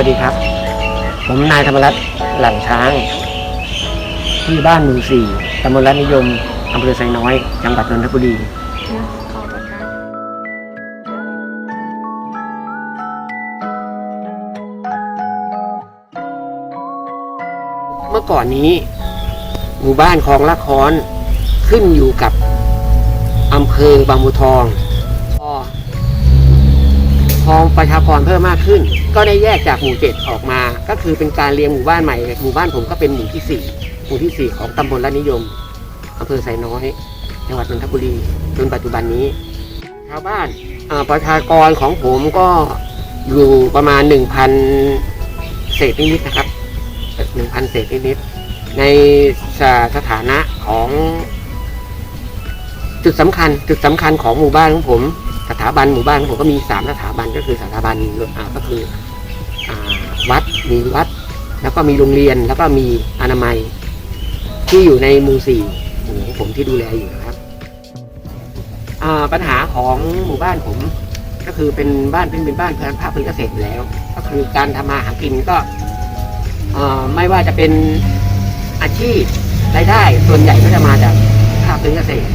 วัสดีครับ ผมนายธรรมรัตน์หลังช้าง ที่บ้านหมู่สี่ตำบลรัตนิยมอำเภอไซน้อย จังหวัดนนทบุรีเมื่อก่อนนี้ หมู่บ้านคลองละครขึ้นอยู่กับอำเภอบางบัวทองพอพอประชากรเพิ่มมากขึ้น ก็ได้แยกจากหมู่เจ็ดออกมา ก็คือเป็นการเรียงหมู่บ้านใหม่ หมู่บ้านผมก็เป็นหมู่ที่สี่หมู่ที่สี่ของตำบลละนิยมอำเภอไซน้อย จังหวัดนนทบุรีจนปัจจุบันนี้ ชาวบ้านอ่าประชากรของผมก็อยู่ประมาณหนึ่งพันเศษนิดๆนะครับหนึ่งพันเศษนิดๆในสสถานะของจุดสำคัญจุดสำคัญของหมู่บ้านของผม สถาบันหมู่บ้านของผมก็มีสามสถาบันก็คือสถาบันก็คืออวัดมีวัด แล้วก็มีโรงเรียนแล้วก็มีอนามัย ที่อยู่ในหมู่สี่หมู่ของผมที่ดูแลอยู่นะครับปัญหาของหมู่บ้านผม ก็คือเป็นบ้านเป็นเป็นบ้านเพื่อนภาคพื้นเกษตรอยู่แล้ว ก็คือการทำมาหากินก็ไม่ว่าจะเป็นอาชีพรายได้ส่วนใหญ่ก็จะมาจากภาคพื้นเกษตร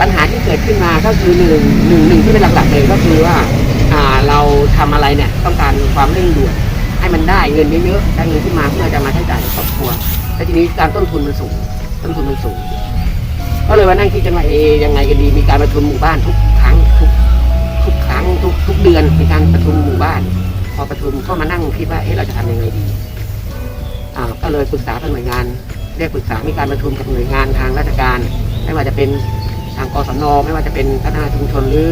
ปัญหาที่เกิดขึ้นมาก็คือหนึ่งหนึ่งหนึ่งที่เป็นหลักๆเลยก็คือว่าอ่าเราทำอะไรเนี่ยต้องการความเร่งด่วนให้มันได้เงินเยอะๆได้เงินขึ้นมาเพื่อจะมาใช้จ่ายในครอบครัวแล้วทีนี้การต้นทุนมันสูง ต้นทุนมันสูง ก็เลยว่านั่งคิดกันว่าเอยังไงกันดีมีการประชุมหมู่บ้านทุกครั้งทุกทุกครั้งทุกทุกเดือนมีการประชุมหมู่บ้าน พอประชุมก็มานั่งคิดว่าเอ๊ะเราจะทำยังไงดีอ่าก็เลยปรึกษากับหน่วยงานเรียกปรึกษามีการประชุมกับหน่วยงานทางราชการไม่ว่าจะเป็น ทางกศนไม่ว่าจะเป็นพัฒนาชุมชนหรือ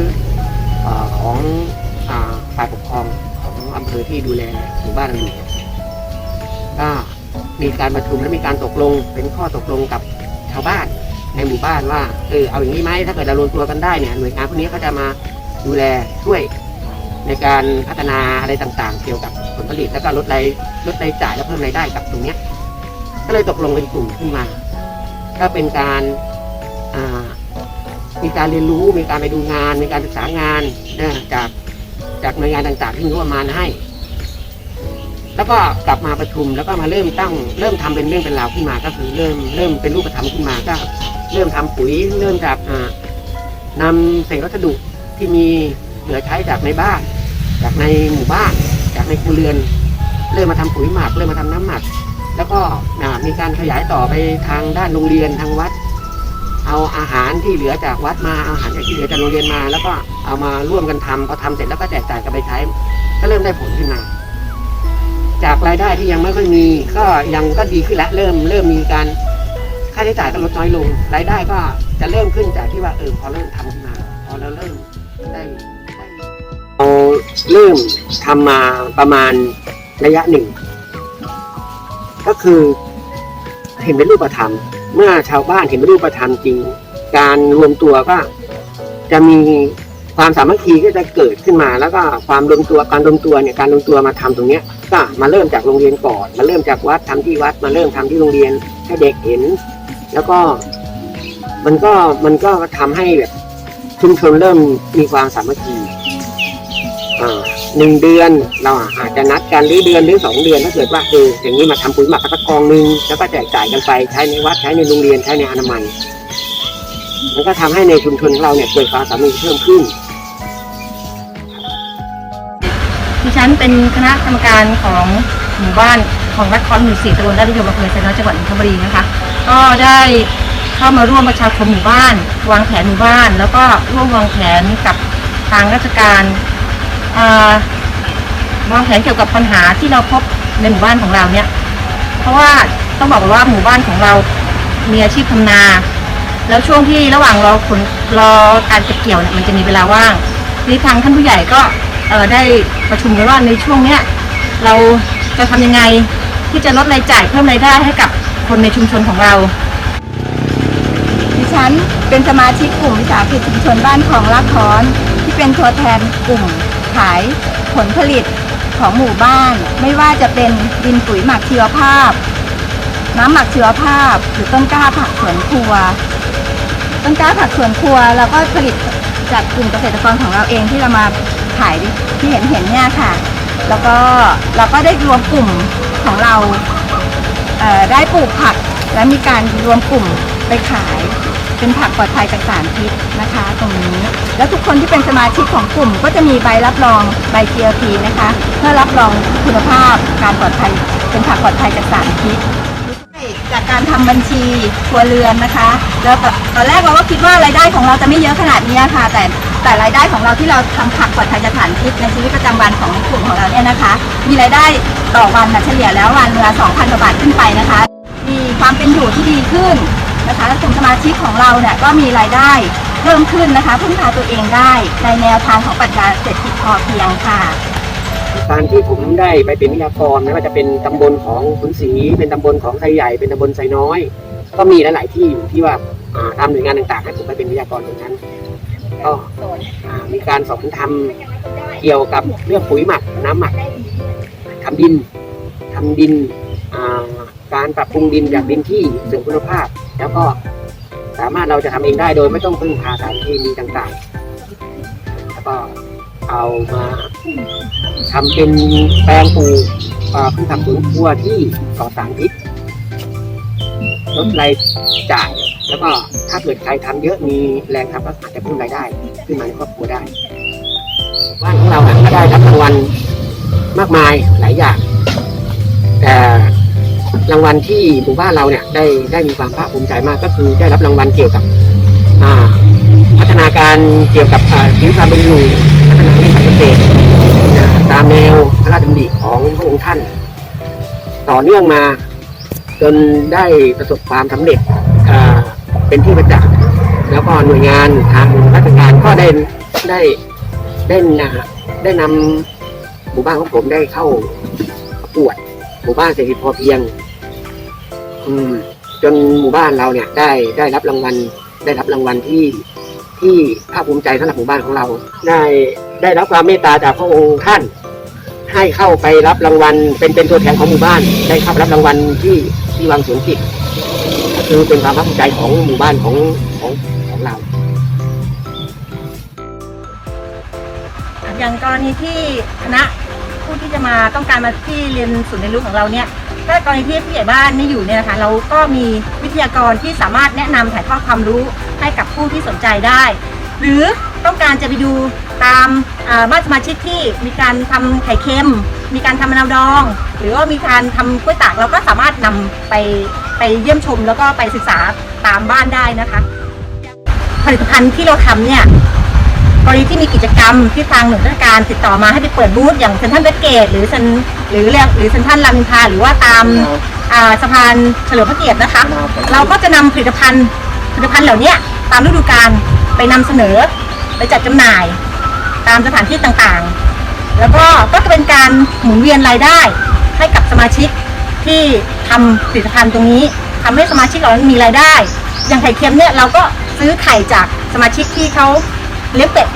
อของฝ่ายปกครองของอำเภอที่ดูแลหมู่บ้านเราอยู่ก็มีการประชุมและมีการตกลงเป็นข้อตกลงกับชาวบ้านในหมู่บ้านว่าเออเอาอย่างนี้ไหมถ้าเกิดเรารวมตัวกันได้เนี่ยหน่วยงานพวกนี้เขาจะมาดูแลช่วยในการพัฒนาอะไรต่างๆ เกี่ยวกับผลผลิตแล้วก็ลดรายลดรายจ่ายและเพิ่มรายได้กับตรงนี้ก็เลยตกลงเป็นกลุ่มขึ้นมา ก็เป็นการอ่า มีการเรียนรู้มีการไปดูงาน มีการศึกษางานนะจากจากหน่วยงานต่างๆที่งบประมาณให้ แล้วก็กลับมาประชุมแล้วก็มาเริ่มตั้ง เริ่มทำเป็นเรื่องเป็นราวขึ้นมาก็คือเริ่มเริ่มเป็นรูปธรรมขึ้นมาก็ เริ่มทำปุ๋ยเริ่มจากอ่านำเศษวัสดุที่มีเหลือใช้จากในบ้าน จากในหมู่บ้าน จากในครัวเรือน เริ่มมาทำปุ๋ยหมักเริ่มมาทำน้ำหมัก แล้วก็มีการขยายต่อไปทางด้านโรงเรียนทางวัด เอาอาหารที่เหลือจากวัดมาเอาอาหารที่เหลือจากโรงเรียนมา แล้วก็เอามาร่วมกันทำพอทำเสร็จแล้วก็แจกจ่ายกันไปใช้ ก็เริ่มได้ผลขึ้นมา จากรายได้ที่ยังไม่ค่อยมี ก็ยังก็ดีขึ้นแล้วเริ่มเริ่มมีการค่าใช้จ่ายก็ลดน้อยลง รายได้ก็จะเริ่มขึ้นจากที่ว่าเออพอเริ่มทำขึ้นมา พอเราเริ่มได้ได้เราเริ่มทำมาประมาณระยะหนึ่ง ก็คือเห็นเป็นรูปธรรม เมื่อชาวบ้านเห็นรูปธรรมจริง การรวมตัวก็จะมีความสามัคคีก็จะเกิดขึ้นมา แล้วก็ความรวมตัวการรวมตัวเนี่ยการรวมตัวมาทำตรงเนี้ยก็มาเริ่มจากโรงเรียนก่อน มาเริ่มจากวัดทำที่วัด มาเริ่มทำที่โรงเรียนให้เด็กเห็น แล้วก็มันก็มันก็ทำให้แบบชุมชนเริ่มมีความสามัคคีอ่า หนึ่งเดือน เราอาจจะนัดกันหรือเดือนหรือสองเดือนถ้าเกิดว่าเอออย่างนี้มาทำปุ๋ยหมักสักกองหนึ่งแล้วก็แจกจ่ายกันไปใช้ในวัดใช้ในโรงเรียนใช้ในอนามัยมันก็ทำให้ในชุมชนของเราเนี่ยเกิดความสามัคคีเพิ่มขึ้นดิฉันเป็นคณะกรรมการของหมู่บ้านของรัฐคอนหมู่สี่ตำบลราชนิยมอำเภอไซน้อยจังหวัดนนทบุรีนะคะ ก็ได้เข้ามาร่วมประชาคมหมู่บ้าน วางแผนหมู่บ้าน แล้วก็ร่วมวางแผนกับทางราชการ มอ่าวางแผนเกี่ยวกับปัญหาที่เราพบในหมู่บ้านของเราเนี่ย เพราะว่าต้องบอกว่าหมู่บ้านของเรามีอาชีพทำนา แล้วช่วงที่ระหว่างรอผลรอการเก็บเกี่ยวเนี่ยมันจะมีเวลาว่างทีนี้ทางท่านผู้ใหญ่ก็ได้ประชุมกันว่าในช่วงเนี้ยเราจะทำยังไงที่จะลดรายจ่ายเพิ่มรายได้ให้กับคนในชุมชนของเรา ดิฉันเป็นสมาชิกกลุ่มวิสาหกิจชุมชนบ้านของลักคอนที่เป็นตัวแทนกลุ่ม ขายผลผลิตของหมู่บ้าน ไม่ว่าจะเป็นดินปุ๋ยหมักชีวภาพ น้ำหมักชีวภาพ หรือต้นกล้าผักสวนครัว ต้นกล้าผักสวนครัวเราก็ผลิตจากกลุ่มเกษตรกรของเราเองที่เรามาขายที่เห็นเห็นเนี่ยค่ะ แล้วก็เราก็ได้รวมกลุ่มของเราเได้ปลูกผักและมีการรวมกลุ่มไปขาย เป็นผักปลอดภัยจากสารพิษนะคะ ตรงนี้ แล้วทุกคนที่เป็นสมาชิกของกลุ่ม ก็จะมีใบรับรองใบ GLP นะคะ เพื่อรับรองคุณภาพการปลอดภัยเป็นผักปลอดภัยจากสารพิษจากการทำบัญชีครัวเรือนนะคะ แล้วตอนแรกเราก็คิดว่ารายได้ของเราจะไม่เยอะขนาดนี้ค่ะ แต่แต่รายได้ของเราที่เราทำผักปลอดภัยจากสารพิษในชีวิตประจำวันของกลุ่มของเราเนี่ยนะคะ มีรายได้ต่อวันนะเฉลี่ยแล้ววันละ2,000กว่าบาทขึ้นไปนะคะ มีความเป็นอยู่ที่ดีขึ้น นะคะและกลุ่มสมาชิกของเราเนี่ยก็มีรายได้เพิ่มขึ้นนะคะพึ่งพาตัวเองได้ในแนวทางของปรัชญาเศรษฐกิจพอเพียงค่ะ การที่ผมได้ไปเป็นวิทยากรไม่ว่าจะเป็นตำบลของขุนศรีเป็นตำบลของไซใหญ่ เป็นตำบลไซน้อย ก็มีหลาย ๆ ที่อยู่ที่ว่าอ่าตามหน่วยงานต่าง ๆ ให้ผมไปเป็นวิทยากรตรงนั้นก็อ่ามีการสอนทำเกี่ยวกับเรื่องปุ๋ยหมักน้ำหมักทำดินทำดินอ่า การปรับปรุงดินจากดินที่สื่อมคุณภาพ แล้วก็สามารถเราจะทำเองได้โดยไม่ต้องพึ่งพาสารเคมีต่างๆ แล้วก็เอามาทำเป็นแปลงปลูกพืชผักสวนครัวที่ปลอดสารพิษลดรายจ่ายแล้วก็ถ้าเกิดใครทำเยอะมีแรงทำก็อาจจะเพิ่มรายได้ขึ้นมาในครอบครัวได้บ้านของเราอะก็ได้รับรางวัลมากมายหลายอย่างแต่ รางวัลที่หมู่บ้านเราเนี่ยได้ได้มีความภาคภูมิใจมากก็คือได้รับรางวัลเกี่ยวกับพัฒนาการเกี่ยวกับอ่าชีวิตความเป็นอยู่พัฒนาวิสาหกิจเกษตรตามแนวพระราชดำริของพระองค์ท่าน ต่อเนื่องมาจนได้ประสบความสำเร็จเป็นที่ประจักษ์แล้วก็หน่วยงานทางราชการก็ได้ได้ได้นะได้นำหมู่บ้านของผมได้เข้าประกวดหมู่บ้านเศรษฐกิจพอเพียง อืมจนหมู่บ้านเราเนี่ยได้ได้รับรางวัล ได้รับรางวัลที่ที่ภาคภูมิใจสำหรับหมู่บ้านของเรา ได้ได้รับความเมตตาจากพระองค์ท่าน ให้เข้าไปรับรางวัล เป็นเป็นตัวแทนของหมู่บ้าน ได้เข้ารับรางวัลที่ที่วังสวนจิตก็คือเป็นความภาคภูมิใจของหมู่บ้านของของของเรา อย่างกรณีที่คณะผู้ที่จะมาต้องการมาที่เรียนศูนย์เรียนรู้ของเราเนี่ย ถ้ากรณีที่ผู้ใหญ่บ้านไม่อยู่เนี่ยนะคะเราก็มีวิทยากรที่สามารถแนะนำถ่ายทอดความรู้ให้กับผู้ที่สนใจได้ หรือต้องการจะไปดูตามอ่าบ้านสมาชิกที่มีการทำไข่เค็ม มีการทำมะนาวดอง หรือว่ามีการทำกล้วยตากเราก็สามารถนำไปไปเยี่ยมชมแล้วก็ไปศึกษาตามบ้านได้นะคะ ผลิตภัณฑ์ที่เราทำเนี่ย กรณีที่มีกิจกรรมที่ทางหน่วยราชการติดต่อมาให้ไปเปิดบูธอย่างเซ็นทรัลเวสเกตหรือเซ็นหรือเรียกหรือเซ็นทรัลรามอินทราหรือว่าตามอ่าสะพานเฉลิมพระเกียรตินะคะ เราก็จะนำผลิตภัณฑ์ผลิตภัณฑ์เหล่านี้ตามฤดูกาลไปนำเสนอไปจัดจำหน่าย ตามสถานที่ต่างๆ แล้วก็ก็จะเป็นการหมุนเวียนรายได้ให้กับสมาชิกที่ทำผลิตภัณฑ์ตรงนี้ทำให้สมาชิกเหล่านั้นมีรายได้ อย่างไข่เค็มเนี่ยเราก็ซื้อไข่จากสมาชิกที่เขา เลี้ยงเป็ด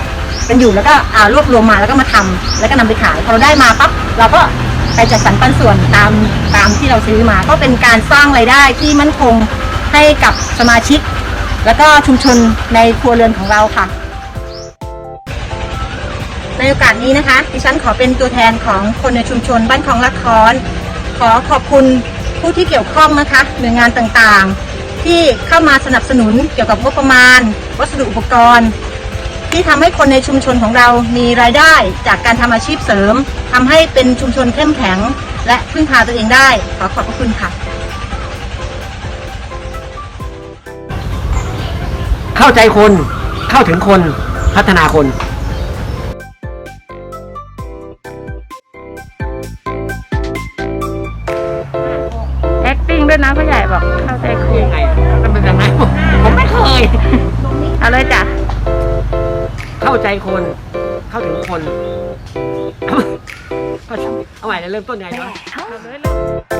กันอยู่แล้วก็อ่ารวบรวมมาแล้วก็มาทำแล้วก็นำไปขายพอเราได้มาปั๊บเราก็ไปจัดสรรปันส่วนตามตามที่เราซื้อมา ก็เป็นการสร้างรายได้ที่มั่นคงให้กับสมาชิก แล้วก็ชุมชนในครัวเรือนของเราค่ะ ในโอกาสนี้นะคะ ดิฉันขอเป็นตัวแทนของคนในชุมชนบ้านคลองละครขอขอบคุณผู้ที่เกี่ยวข้องนะคะหน่วยงานต่างๆ ที่เข้ามาสนับสนุนเกี่ยวกับงบประมาณ วัสดุอุปกรณ์ ที่ทำให้คนในชุมชนของเรามีรายได้จากการทำอาชีพเสริมทำให้เป็นชุมชนเข้มแข็ง และพึ่งพาตัวเองได้ ขอขอบพระคุณค่ะ เข้าใจคนเข้าถึงคนพัฒนาคน acting ด้วยนะพ่อใหญ่บอกเข้าใจครูยังไงอะมันเป็นยังไงผมผมไม่เคย เอาเลยจ้ะ เข้าใจคน เข้าถึงคนเอาใหม่เลยเริ่มต้นยังไงเนาะเอาเลยลูก